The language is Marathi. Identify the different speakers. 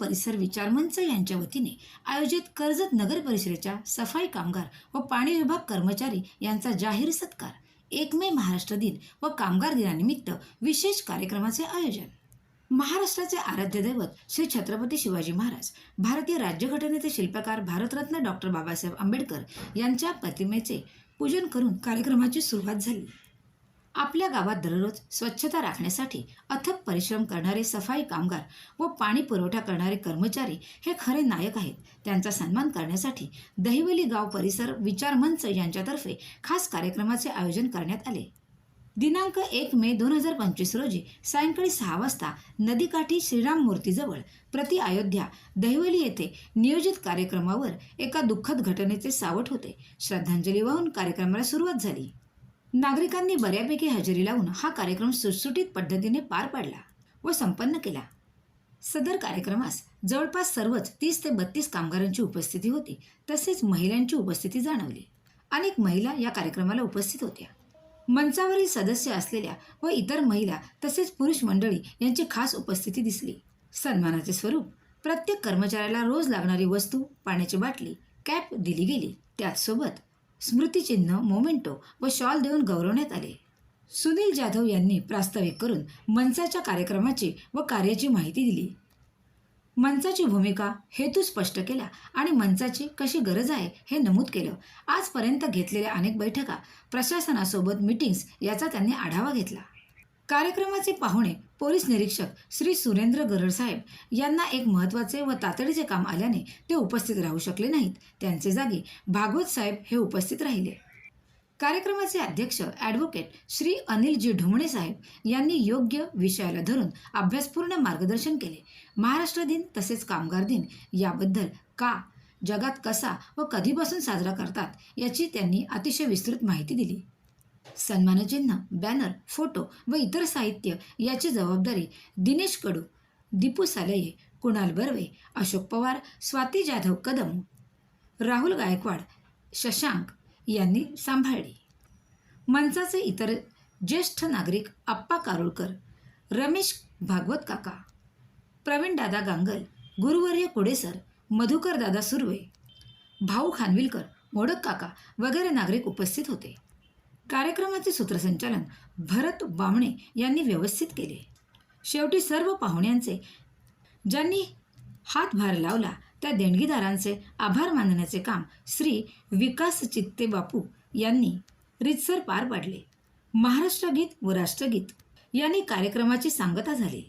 Speaker 1: परिसर विचार मंच यांच्या वतीने आयोजित कर्जत नगर परिषदेच्या सफाई कामगार व पाणी विभाग कर्मचारी यांचा जाहीर सत्कार एक मे महाराष्ट्र दिन व कामगार दिनानिमित्त विशेष कार्यक्रमाचे आयोजन. महाराष्ट्राचे आराध्य दैवत श्री छत्रपती शिवाजी महाराज भारतीय राज्यघटनेचे शिल्पकार भारतरत्न डॉक्टर बाबासाहेब आंबेडकर यांच्या प्रतिमेचे पूजन करून कार्यक्रमाची सुरुवात झाली. आपल्या गावात दररोज स्वच्छता राखण्यासाठी अथक परिश्रम करणारे सफाई कामगार व पाणी पुरवठा करणारे कर्मचारी हे खरे नायक आहेत. त्यांचा सन्मान करण्यासाठी दहिवली गाव परिसर विचार मंच यांच्यातर्फे खास कार्यक्रमाचे आयोजन करण्यात आले. दिनांक एक मे दोन हजार पंचवीस रोजी सायंकाळी सहा वाजता नदीकाठी श्रीराम मूर्तीजवळ प्रति अयोध्या दहिवली येथे नियोजित कार्यक्रमावर एका दुःखद घटनेचे सावट होते. श्रद्धांजली वाहून कार्यक्रमाला सुरुवात झाली. नागरिकांनी बऱ्यापैकी हजेरी लावून हा कार्यक्रम सुटसुटीत पद्धतीने पार पाडला व संपन्न केला. सदर कार्यक्रमास जवळपास सर्वच तीस ते बत्तीस कामगारांची उपस्थिती होती तसेच महिलांची उपस्थिती जाणवली. अनेक महिला या कार्यक्रमाला उपस्थित होत्या. मंचावरील सदस्य असलेल्या व इतर महिला तसेच पुरुष मंडळी यांची खास उपस्थिती दिसली. सन्मानाचे स्वरूप प्रत्येक कर्मचाऱ्याला रोज लागणारी वस्तू पाण्याची बाटली कॅप दिली गेली. त्याचसोबत स्मृतिचिन्ह मोमेंटो व शॉल देऊन गौरवण्यात आले. सुनील जाधव यांनी प्रास्ताविक करून मंचाच्या कार्यक्रमाची व कार्याची माहिती दिली. मंचाची भूमिका हेतू स्पष्ट केला आणि मंचाची कशी गरज आहे हे नमूद केलं. आजपर्यंत घेतलेल्या अनेक बैठका प्रशासनासोबत मिटिंग्स याचा त्यांनी आढावा घेतला. कार्यक्रमाचे पाहुणे पोलीस निरीक्षक श्री सुरेंद्र गरड साहेब यांना एक महत्त्वाचे व तातडीचे काम आल्याने ते उपस्थित राहू शकले नाहीत. त्यांचे जागी भागवत साहेब हे उपस्थित राहिले. कार्यक्रमाचे अध्यक्ष ॲडव्होकेट श्री अनिलजी ढुमणे साहेब यांनी योग्य विषयाला धरून अभ्यासपूर्ण मार्गदर्शन केले. महाराष्ट्र दिन तसेच कामगार दिन याबद्दल का जगात कसा व कधीपासून साजरा करतात याची त्यांनी अतिशय विस्तृत माहिती दिली. सन्मानचिन्ह बॅनर फोटो व इतर साहित्य याची जबाबदारी दिनेश कडू दीपू सालये कुणाल बर्वे अशोक पवार स्वाती जाधव कदम राहुल गायकवाड शशांक यांनी सांभाळली. मंचाचे इतर ज्येष्ठ नागरिक आप्पा कारुळकर रमेश भागवत काका प्रवीण दादा गांगल गुरुवर्य कुडेसर मधुकर दादा सुर्वे भाऊ खानविलकर मोडक काका वगैरे नागरिक उपस्थित होते. कार्यक्रमाचे सूत्रसंचालन भरत बामणे यांनी व्यवस्थित केले. शेवटी सर्व पाहुण्यांचे ज्यांनी हातभार लावला त्या देणगीदारांचे आभार मानण्याचे काम श्री विकास चित्ते बापू यांनी रितसर पार पाडले. महाराष्ट्र गीत व राष्ट्रगीत यांनी कार्यक्रमाची सांगता झाली.